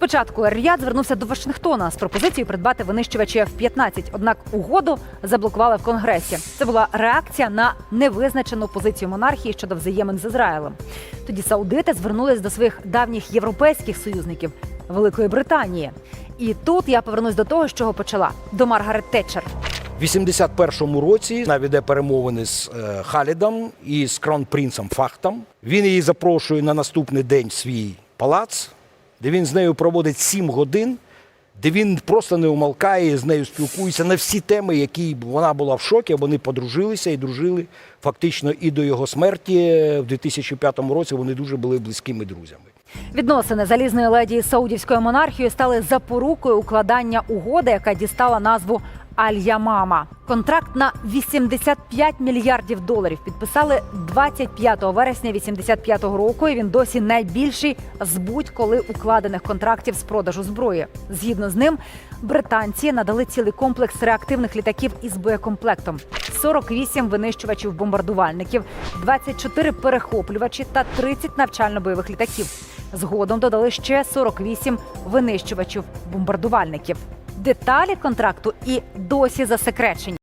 Спочатку Ер-Рияд звернувся до Вашингтона з пропозицією придбати винищувачі F-15, однак угоду заблокували в Конгресі. Це була реакція на невизначену позицію монархії щодо взаємин з Ізраїлем. Тоді саудити звернулись до своїх давніх європейських союзників Великої Британії. І тут я повернусь до того, з чого почала до Маргарет Тетчер. В 81-му році вона веде перемовини з е, Халідом і з кронпринцем Фахтом. Він її запрошує на наступний день в свій палац, де він з нею проводить 7 годин, де він просто не умолкає, з нею спілкується на всі теми, які вона була в шокі. Вони подружилися і дружили фактично і до його смерті в 2005 році. Вони дуже були близькими друзями. Відносини залізної леді з саудівською монархією стали запорукою укладання угоди, яка дістала назву Аль-Ямама. Контракт на 85 мільярдів доларів підписали 25 вересня 85 року. І він досі найбільший з будь-коли укладених контрактів з продажу зброї. Згідно з ним, британці надали цілий комплекс реактивних літаків із боєкомплектом, 48 винищувачів бомбардувальників, 24 перехоплювачі та 30 навчально-бойових літаків. Згодом додали ще 48 винищувачів бомбардувальників. Деталі контракту і досі засекречені.